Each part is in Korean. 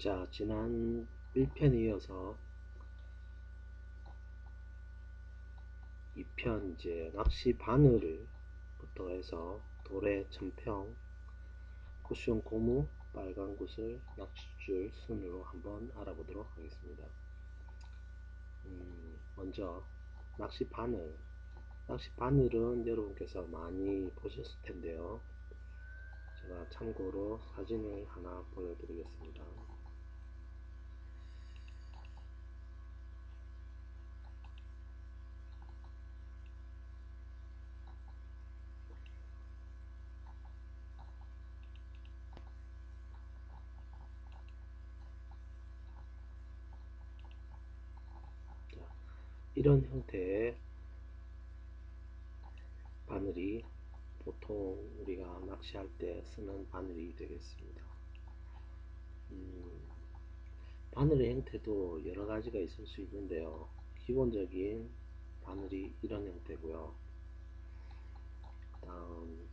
자, 지난 1편에 이어서 2편 이제 낚시 바늘을부터 해서 도래, 천평, 쿠션 고무, 빨간 구슬, 낚싯줄 순으로 한번 알아보도록 하겠습니다. 음, 먼저 낚시 바늘 낚시 바늘은 여러분께서 많이 보셨을 텐데요. 제가 참고로 사진을 하나 보여드리겠습니다. 이런 형태의 바늘이 보통 우리가 낚시할 때 쓰는 바늘이 되겠습니다. 음, 바늘의 형태도 여러 가지가 있을 수 있는데요. 기본적인 바늘이 이런 형태고요. 다음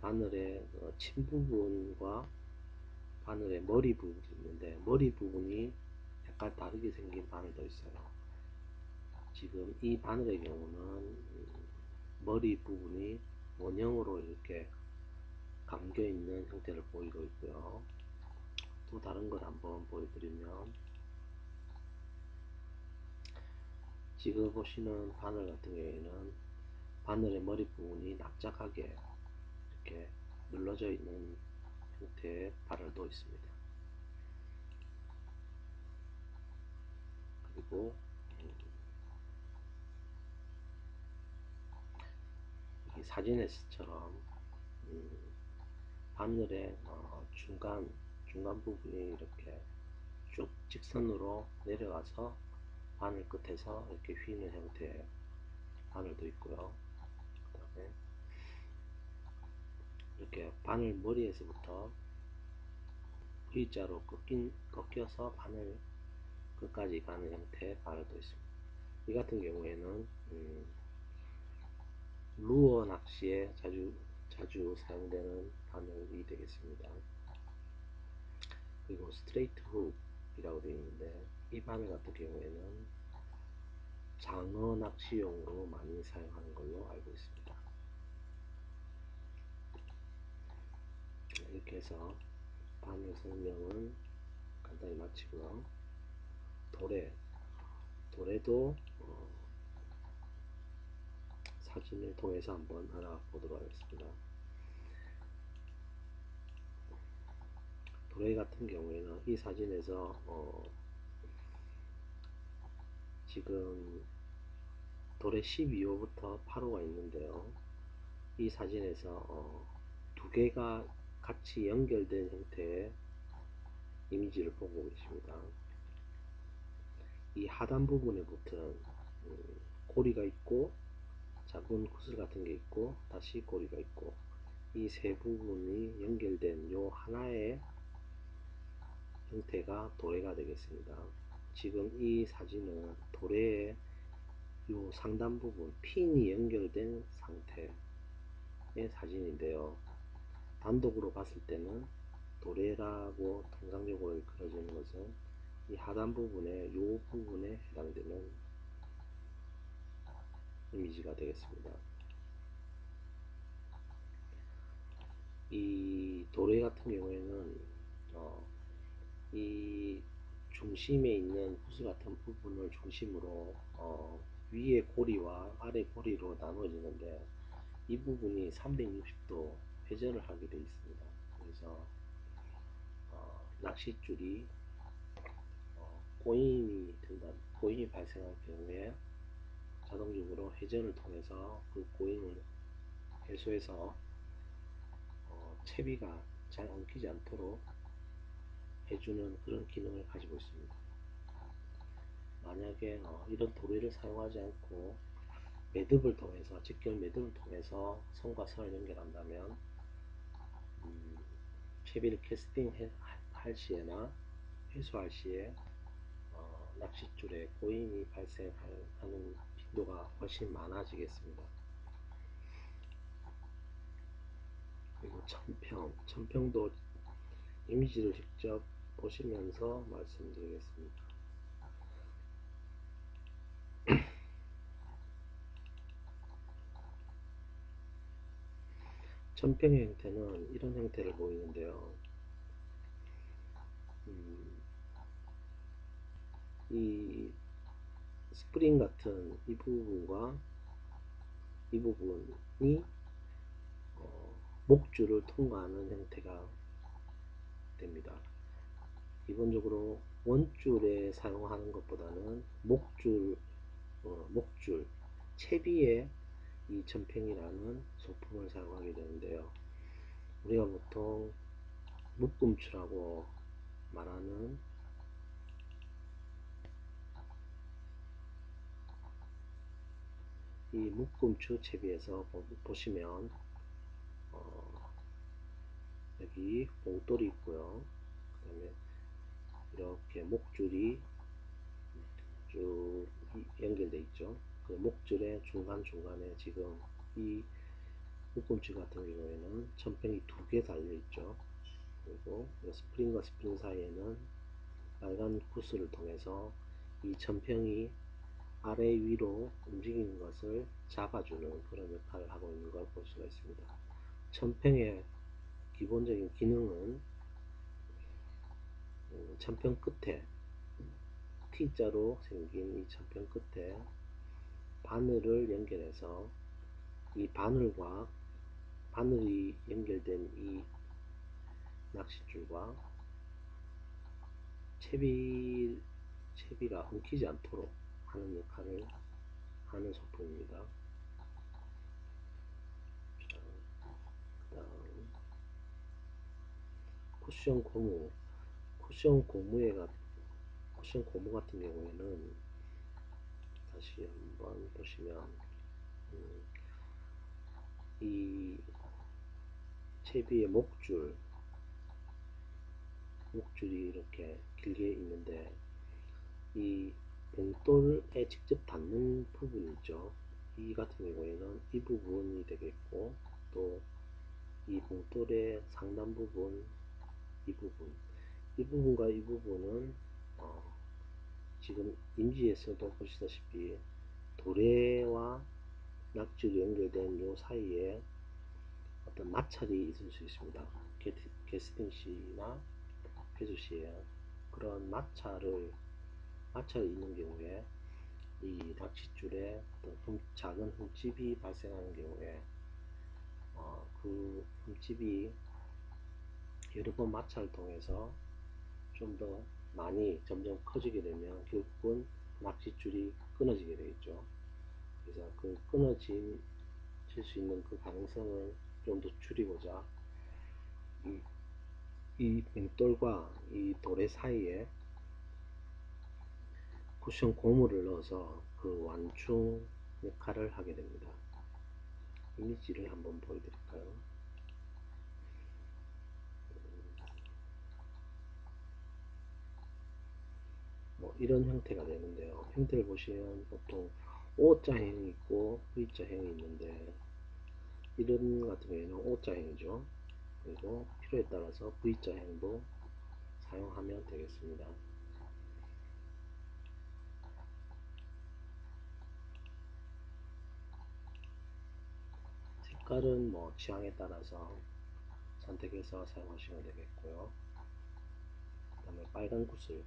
바늘의 침 부분과 바늘의 머리 부분이 있는데 머리 부분이 약간 다르게 생긴 바늘도 있어요. 지금 이 바늘의 경우는 머리 부분이 원형으로 이렇게 감겨 있는 형태를 보이고 있고요. 또 다른 걸 한번 보여드리면 지금 보시는 바늘 같은 경우에는 바늘의 머리 부분이 납작하게 이렇게 눌러져 있는 형태의 바늘도 있습니다. 그리고 사진에서처럼 음, 바늘의 어, 중간 중간 부분이 이렇게 쭉 직선으로 내려가서 바늘 끝에서 이렇게 휘는 형태의 바늘도 있고요. 그 다음에 이렇게 바늘 머리에서부터 V자로 꺾인, 꺾여서 바늘 끝까지 가는 형태의 바늘도 있습니다. 이 같은 경우에는 음, 루어 낚시에 자주 자주 사용되는 바늘이 되겠습니다. 그리고 스트레이트 훅이라고 되어 있는데 이 바늘 같은 경우에는 장어 낚시용으로 많이 사용하는 걸로 알고 있습니다. 이렇게 해서 바늘 설명은 간단히 마치고요. 도래 어, 사진을 통해서 한번 알아보도록 하겠습니다. 도레 같은 경우에는 이 사진에서 어 지금 도레 12호부터 8호가 있는데요. 이 사진에서 어 두 개가 같이 연결된 형태의 이미지를 보고 계십니다. 이 하단 부분에 붙은 음, 고리가 있고 작은 구슬 같은 게 있고 다시 고리가 있고 이 세 부분이 연결된 요 하나의 형태가 도래가 되겠습니다. 지금 이 사진은 도래의 요 상단 부분 핀이 연결된 상태의 사진인데요. 단독으로 봤을 때는 도래라고 통상적으로 그려지는 것은 이 하단 부분에 요 부분에 해당되는 이미지가 되겠습니다. 이 도래 같은 경우에는 어, 이 중심에 있는 구슬 같은 부분을 중심으로 어, 위에 고리와 아래 고리로 나눠지는데 이 부분이 360도 회전을 하게 되어 있습니다. 그래서 어, 낚싯줄이 어, 고인이 된다, 고인이 발생할 경우에 자동적으로 회전을 통해서 그 고잉을 해소해서 어, 채비가 잘 엉키지 않도록 해주는 그런 기능을 가지고 있습니다. 만약에 어, 이런 도리를 사용하지 않고 매듭을 통해서 직결 매듭을 통해서 선과 선을 연결한다면 음, 채비를 캐스팅 할 시에나 회수할 시에 어, 낚싯줄에 고인이 발생하는 빈도가 훨씬 많아지겠습니다. 그리고 천평, 천평도 이미지를 직접 보시면서 말씀드리겠습니다. 천평의 형태는 이런 형태를 보이는데요. 음, 이 스프링 같은 이 부분과 이 부분이 어, 목줄을 통과하는 형태가 됩니다. 기본적으로 원줄에 사용하는 것보다는 목줄, 어, 목줄, 채비에 이 천평이라는 소품을 사용하게 되는데요. 우리가 보통 묶음추라고 말하는 이 묶음추 채비에서 보시면 어, 여기 봉돌이 있고요. 그 다음에 이렇게 목줄이 쭉 연결되어 있죠. 그 목줄의 중간중간에 지금 이 묶음줄 같은 경우에는 천평이 두 개 달려 있죠. 그리고 스프링과 스프링 사이에는 빨간 구스를 통해서 이 천평이 아래 위로 움직이는 것을 잡아주는 그런 역할을 하고 있는 걸 볼 수가 있습니다. 천평의 기본적인 기능은 천평 끝에 T자로 생긴 이 천평 끝에 바늘을 연결해서 이 바늘과 바늘이 연결된 이 낚싯줄과 채비, 채비가 엉키지 않도록 하는 역할을 하는 소품입니다. 자, 그 다음 쿠션 고무 쿠션 고무에 쿠션 고무 같은 경우에는 다시 한번 보시면 음, 이 채비의 목줄 목줄이 이렇게 길게 있는데 이 봉돌에 직접 닿는 부분 있죠 이 같은 경우에는 이 부분이 되겠고 또 이 봉돌의 상단 부분 이 부분 이 부분과 이 부분은 어, 지금 임지에서도 보시다시피 도래와 낙줄이 연결된 요 사이에 어떤 마찰이 있을 수 있습니다. 게스팅 시나 폐수 시에 그런 마찰을 마찰이 있는 경우에 이 낚싯줄에 흠, 작은 흠집이 발생하는 경우에 어, 그 흠집이 여러 번 마찰을 통해서 좀 더 많이 점점 커지게 되면 결국은 낚싯줄이 끊어지게 되겠죠. 그래서 그 끊어질 수 있는 그 가능성을 좀 더 줄이고자 이, 이 맹돌과 이 돌의 사이에 쿠션 고무를 넣어서 그 완충 역할을 하게 됩니다. 이미지를 한번 보여드릴까요? 뭐 이런 형태가 되는데요. 형태를 보시면 보통 O자형이 있고 V자형이 있는데 이런 같은 경우에는 O자형이죠. 그리고 필요에 따라서 V자형도 사용하면 되겠습니다. 색깔은 뭐 취향에 따라서 선택해서 사용하시면 되겠고요. 그 다음에 빨간 구슬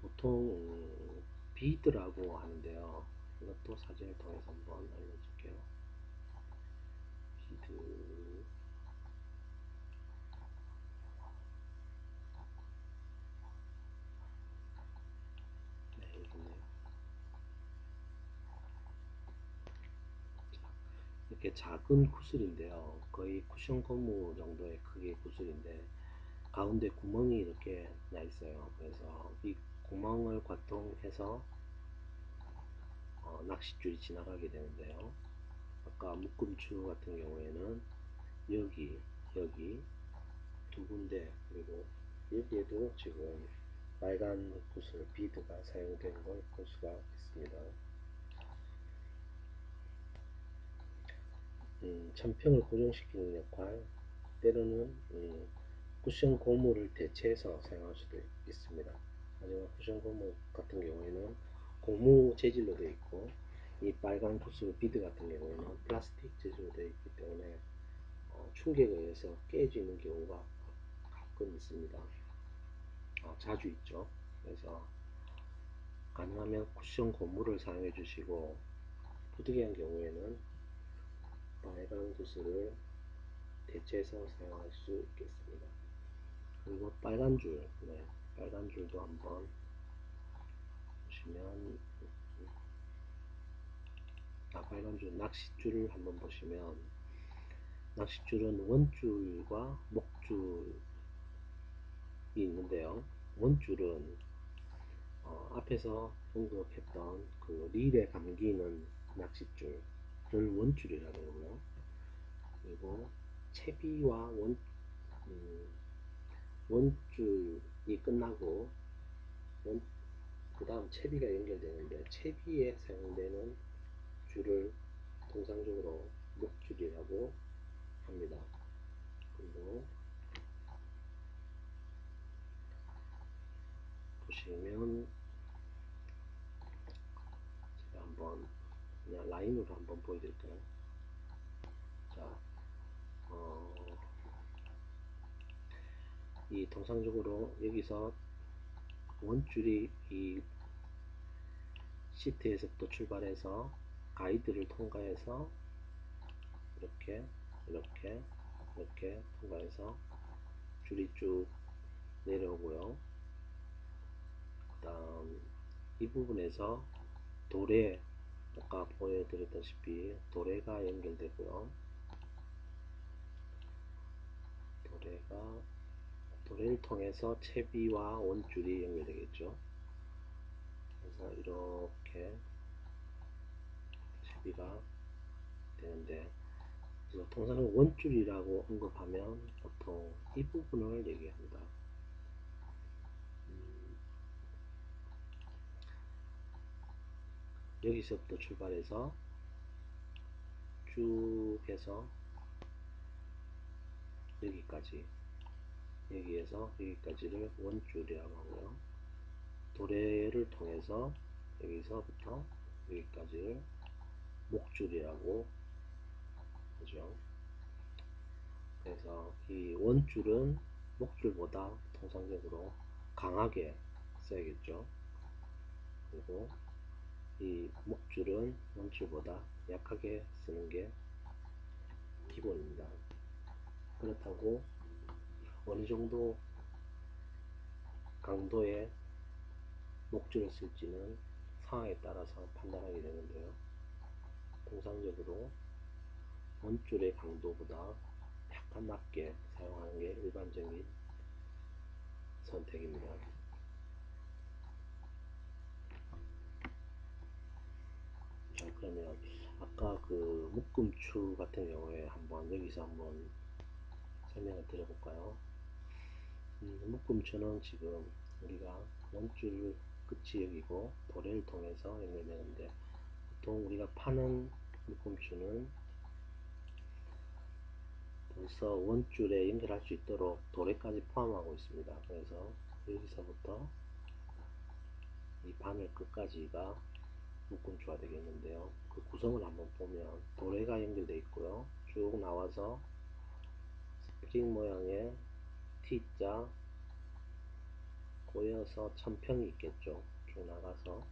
보통 음, 비드라고 하는데요. 이것도 사진을 통해서 한번 알려줄게요. 비드 네, 여기네요. 이렇게 작은 구슬인데요. 거의 쿠션 고무 정도의 크기의 구슬인데 가운데 구멍이 이렇게 나 있어요. 그래서 이 구멍을 관통해서 어, 낚싯줄이 지나가게 되는데요. 아까 묶음추 같은 경우에는 여기, 여기 두 군데 그리고 여기에도 지금 빨간 구슬 비드가 사용된 걸 볼 수가 있습니다. 음, 천평을 고정시키는 역할 때로는 음, 쿠션 고무를 대체해서 사용할 수도 있습니다. 하지만 쿠션 고무 같은 경우에는 고무 재질로 되어 있고 이 빨간 구슬 비드 같은 경우에는 플라스틱 재질로 되어 있기 때문에 어, 충격에 의해서 깨지는 경우가 가끔 있습니다. 아, 자주 있죠. 그래서 가능하면 쿠션 고무를 사용해 주시고 부득이한 경우에는 빨간 구슬을 대체해서 사용할 수 있겠습니다. 그리고 빨간 줄, 네, 빨간 줄도 한번 보시면 아, 빨간 줄 낚싯줄을 한번 보시면 낚싯줄은 원줄과 목줄이 있는데요. 원줄은 어, 앞에서 언급했던 그 릴에 감기는 낚싯줄 을 원줄이라 그러고요. 그리고 채비와 원, 음, 원줄이 끝나고 원, 그 다음 채비가 연결되는데 채비에 사용되는 줄을 통상적으로 목줄이라고 합니다. 그리고 보시면 제가 한번 그냥 라인으로 한번 보여드릴까요? 자, 어, 이 통상적으로 여기서 원줄이 이 시트에서부터 출발해서 가이드를 통과해서 이렇게 이렇게 이렇게 통과해서 줄이 쭉 내려오고요. 그 다음 이 부분에서 도래 아까 보여드렸다시피 도래가 연결되고요. 도래가 도래를 통해서 채비와 원줄이 연결되겠죠. 그래서 이렇게 채비가 되는데 그래서 통상은 원줄이라고 언급하면 보통 이 부분을 얘기합니다. 음, 여기서부터 출발해서 쭉 해서 여기까지 여기에서 여기까지를 원줄이라고 하고요. 도래를 통해서 여기서부터 여기까지를 목줄이라고 하죠. 그래서 이 원줄은 목줄보다 통상적으로 강하게 써야겠죠. 그리고 이 목줄은 원줄보다 약하게 쓰는 게 기본입니다. 그렇다고 어느 정도 강도의 목줄을 쓸지는 상황에 따라서 판단하게 되는데요. 통상적으로 원줄의 강도보다 약간 낮게 사용하는 게 일반적인 선택입니다. 자 그러면 아까 그 묶음추 같은 경우에 한번 여기서 한번 설명을 드려볼까요? 음, 묶음추는 지금 우리가 원줄 끝이 여기고 도래를 통해서 연결되는데 보통 우리가 파는 묶음추는 벌써 원줄에 연결할 수 있도록 도래까지 포함하고 있습니다. 그래서 여기서부터 이 바늘 끝까지가 묶음추가 되겠는데요. 그 구성을 한번 보면 도래가 연결되어 있고요. 쭉 나와서 스프링 모양의 T자 보여서 천평이 있겠죠. 쭉 나가서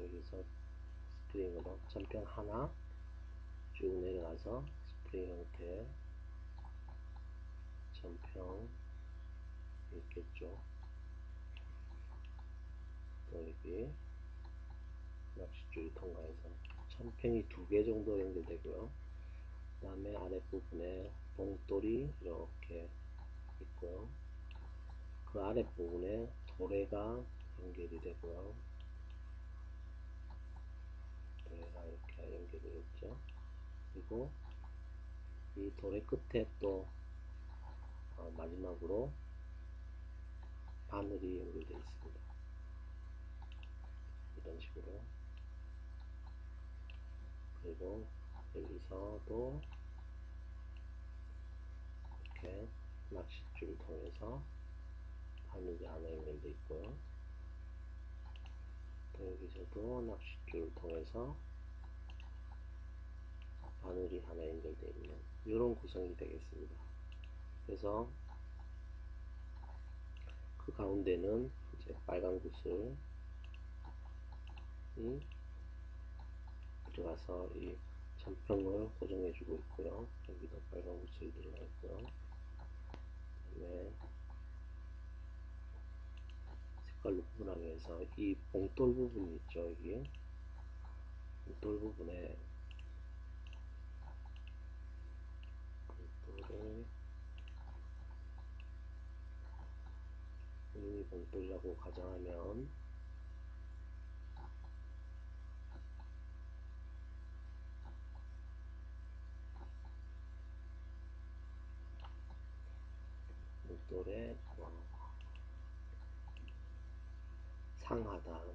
여기서 스프링으로 천평 하나 쭉 내려가서 스프링 형태 천평 있겠죠. 또 여기 낚싯줄이 통과해서 천평이 두 개 정도 연결되고요. 그 다음에 아랫부분에 봉돌이 이렇게 있고요. 그 아랫부분에 도래가 연결이 되고요. 도래가 이렇게 연결이 되겠죠. 그리고 이 도래 끝에 또 어, 마지막으로 바늘이 연결되어 있습니다. 이런 식으로 그리고 여기서도 이렇게 낚싯줄을 통해서 바늘이 하나 연결되어 있고요. 또 여기서도 낚싯줄을 통해서 바늘이 하나 연결되어 있는 이런 구성이 되겠습니다. 그래서 그 가운데는 이제 빨간 구슬이 들어가서 이 천평을 고정해주고 있고요. 여기도 빨간 구슬이 들어가 있고요. 그다음에 색깔로 구분하기 위해서 이 봉돌 부분이 있죠. 여기 봉돌 부분에 봉돌을 이 봉돌이라고 가정하면 봉돌의 어, 상하단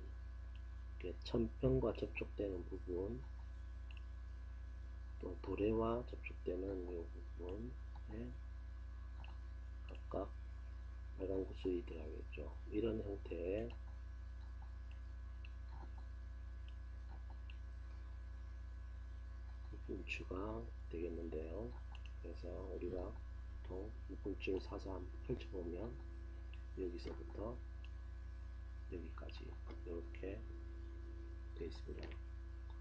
천평과 접촉되는 부분 또 도래와 접촉되는 이 부분에 각각 빨간 구슬이 들어가겠죠. 이런 형태의 묶음추가 되겠는데요. 그래서 우리가 보통 묶음줄을 사서 한번 펼쳐보면 여기서부터 여기까지 이렇게 되어 있습니다.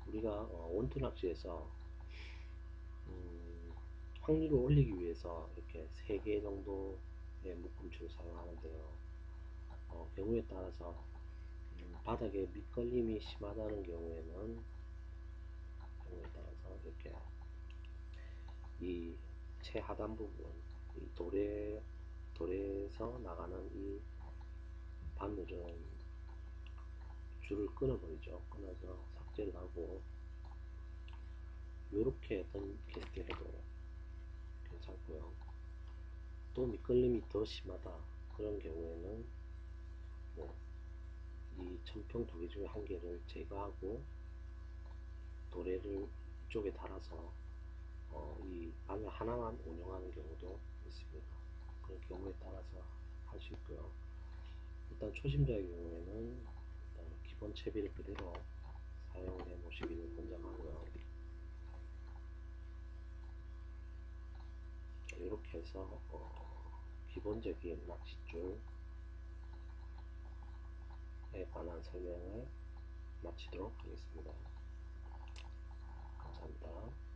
우리가 어, 원투 낚시에서 음, 확률을 올리기 위해서 이렇게 3개 정도의 묶음줄을 사용하는데요. 어, 경우에 따라서 음, 바닥에 밑걸림이 심하다는 경우에는 경우에 따라서 이렇게 이 최하단 부분 이 돌에 돌에서 나가는 이 바늘은 줄을 끊어버리죠. 끊어서 삭제를 하고 이렇게 어떤 캐스팅해도 괜찮고요. 또 밑걸림이 더 심하다 그런 경우에는 뭐 이 천평 두 개 중에 한 개를 제거하고 도래를 이쪽에 달아서 어, 이 바늘 하나만 운영하는 경우도 있습니다. 그런 경우에 따라서 할 수 있고요. 일단 초심자의 경우에는 기본 채비를 그대로 사용해 보시기를 권장하고요. 이렇게 해서 어, 기본적인 낚싯줄에 관한 설명을 마치도록 하겠습니다. 감사합니다.